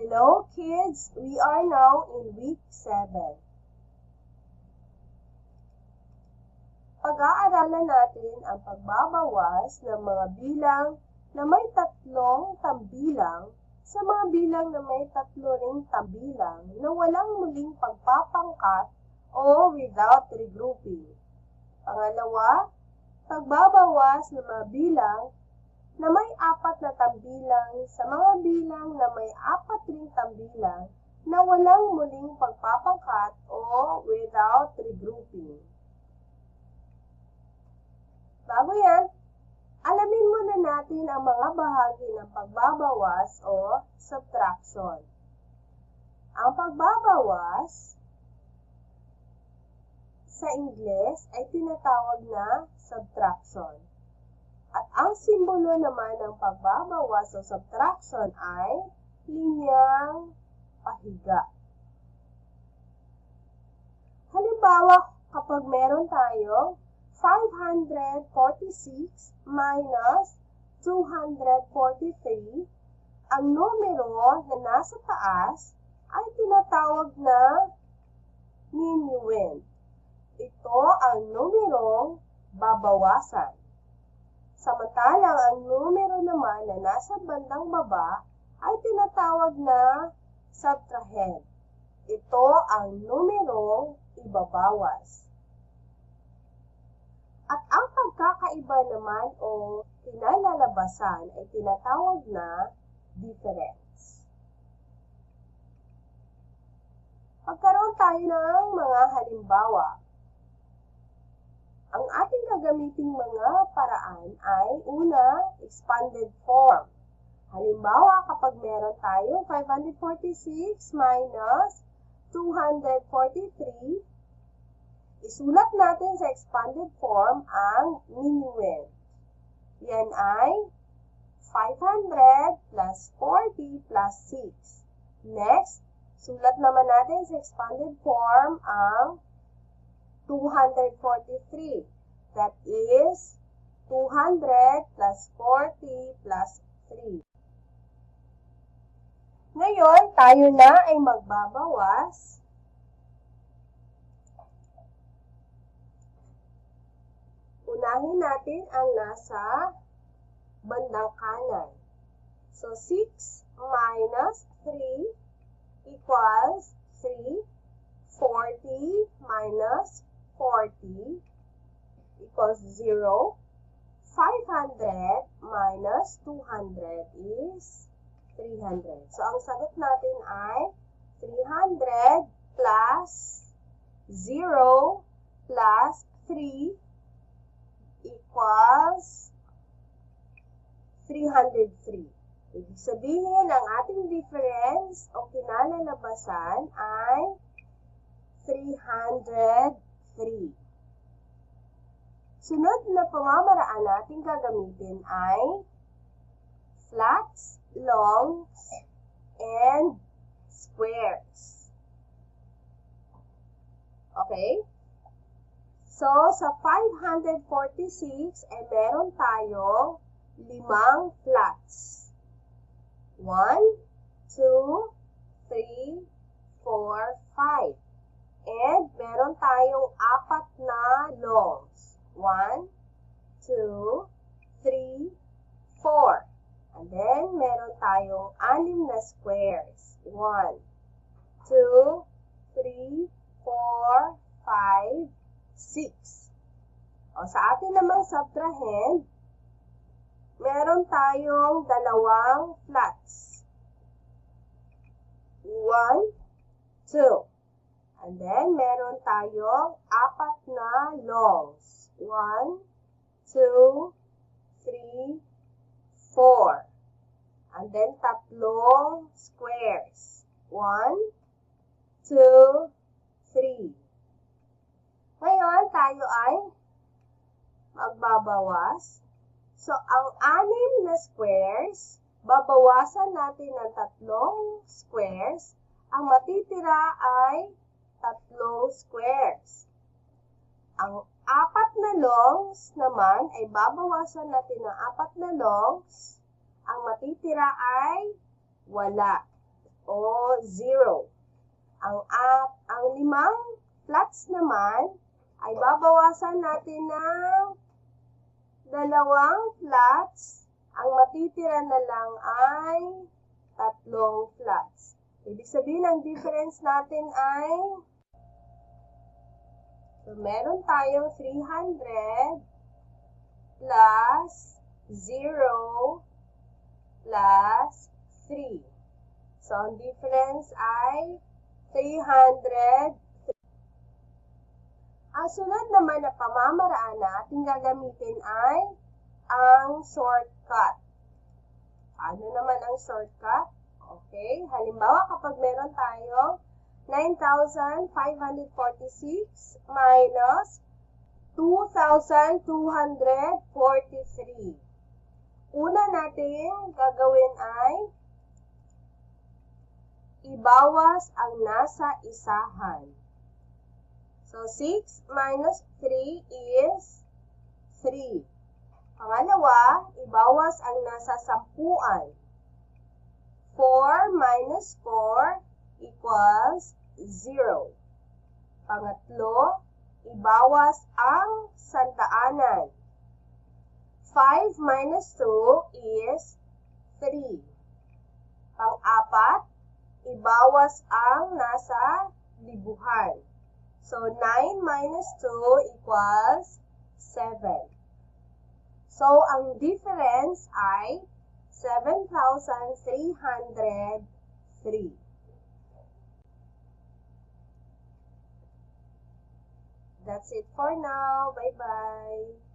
Hello kids! We are now in week 7. Pag-aaralan natin ang pagbabawas ng mga bilang na may tatlong tambilang sa mga bilang na may tatlo ring tambilang na walang muling pagpapangkat o without regrouping. Pangalawa, pagbabawas ng mga bilang na may apat na tambilang sa mga bilang na may apat ring tambilang na walang muling pagpapangkat o without regrouping. Bago yan, alamin muna natin ang mga bahagi ng pagbabawas o subtraction. Ang pagbabawas sa Ingles ay tinatawag na subtraction. At ang simbolo naman ng pagbabawas o subtraction ay linyang pahiga. Halimbawa, kapag meron tayong 546 minus 243, ang numero na nasa taas ay tinatawag na minuend. Ito ang numerong babawasan. Samantalang ang numero naman na nasa bandang baba ay tinatawag na subtrahend. Ito ang numerong ibabawas. At ang pagkakaiba naman o pinalalabasan ay tinatawag na difference. Pagkaroon tayo ng mga halimbawa. Ang ating gagamiting mga paraan ay una, expanded form. Halimbawa, kapag meron tayong 546 minus 243, isulat natin sa expanded form ang minuend. Yan ay 500 plus 40 plus 6. Next, sulat naman natin sa expanded form ang 243. That is 200 plus 40 plus 3. Ngayon, tayo na ay magbabawas Unahin natin ang nasa bandang kanan. So, 6 minus 3 equals 3. 40 minus 40 equals 0. 500 minus 200 is 300. So, ang sagot natin ay 300 plus 0 plus 3 equals 303. Ibig sabihin, ang ating difference o kinalalabasan ay 303. Sunod na pamamaraan natin gagamitin ay flats, longs, and squares. Okay? So, sa 546, ay meron tayong limang flats. 1, 2, 3, 4, 5. And meron tayong apat na longs. 1, 2, 3, 4. And then, meron tayong anim na squares. 1, 2, 3, 4, 5, 6. O, sa atin namang subtrahend, meron tayong dalawang flats. 1, 2. And then, meron tayong apat na longs. 1, 2, 3, 4. And then, tatlong squares. 1, 2, 3. Ngayon, tayo ay magbabawas. So, ang anim na squares, babawasan natin ng tatlong squares. Ang matitira ay tatlong squares. Ang apat na longs naman ay babawasan natin ng apat na longs. Ang matitira ay wala o 0. Ang, up, ang limang flats naman ay babawasan natin ng dalawang flats. Ang matitira na lang ay tatlong flats. Ibig sabihin, ang difference natin ay So, meron tayong 300 plus 0 plus 3. So, ang difference ay 300. Ang sunod naman na pamamaraan na ating gagamitin ay ang shortcut. Ano naman ang shortcut? Okay, halimbawa kapag meron tayong 9,546 minus 2,243. Una natin gagawin ay ibawas ang nasa isahan. So, 6 minus 3 is 3. Pangalawa, ibawas ang nasa sampuan. 4 minus 4 equals 0. Pangatlo, ibawas ang sandaanan. 5 minus 2 is 3. Pang-apat, ibawas ang nasa libuhan. So, 9 minus 2 equals 7. So, ang difference ay 7,303. That's it for now. Bye-bye.